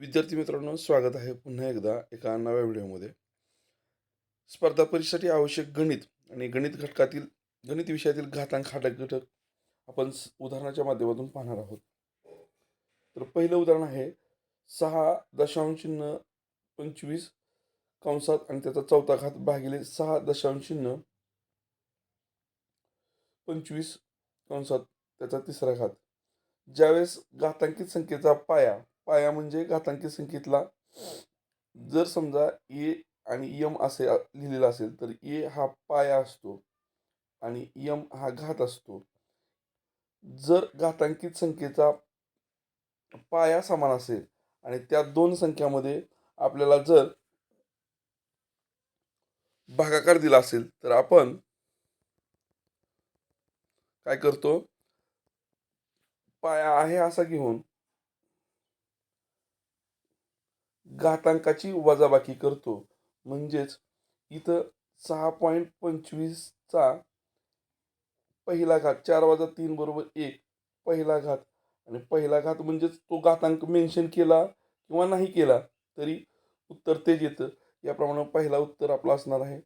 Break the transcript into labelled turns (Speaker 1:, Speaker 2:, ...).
Speaker 1: विद्यार्थी मित्रांनो स्वागत आहे पुन्हा एकदा एका नव्या व्हिडिओमध्ये. स्पर्धा परीक्षेसाठी आवश्यक गणित आणि गणित घटकातील गणित विषयातील घातांक घाटक घटक आपण उदाहरणाच्या माध्यमातून पाहणार आहोत. तर पहिलं उदाहरण आहे सहा दशांश चिन्ह पंचवीस कंसात आणि त्याचा चौथा घात भागिले सहा दशांश चिन्ह पंचवीस कंसात त्याचा तिसरा घात. ज्यावेळेस घातांकित संख्येचा पाया पाया म्हणजे घातांकी संख्येतला जर समजा ए आणि यम असे लिहिलेलं लिहिलेला असेल तर ए हा पाया असतो आणि यम हा घात असतो. जर घातांकित संख्येचा पाया समान असेल आणि त्या दोन संख्यामध्ये आपल्याला जर भागाकार दिला असेल तर आपण काय करतो? पाया आहे असा घेऊन घातांकाची वजाबाकी करतो. म्हणजेच इथं सहा पॉईंट पंचवीसचा पहिला घात चार वजा तीन बरोबर एक पहिला घात. आणि पहिला घात म्हणजेच तो घातांक मेन्शन केला किंवा नाही केला तरी उत्तर तेच येतं. याप्रमाणे पहिला उत्तर आपला असणार आहे.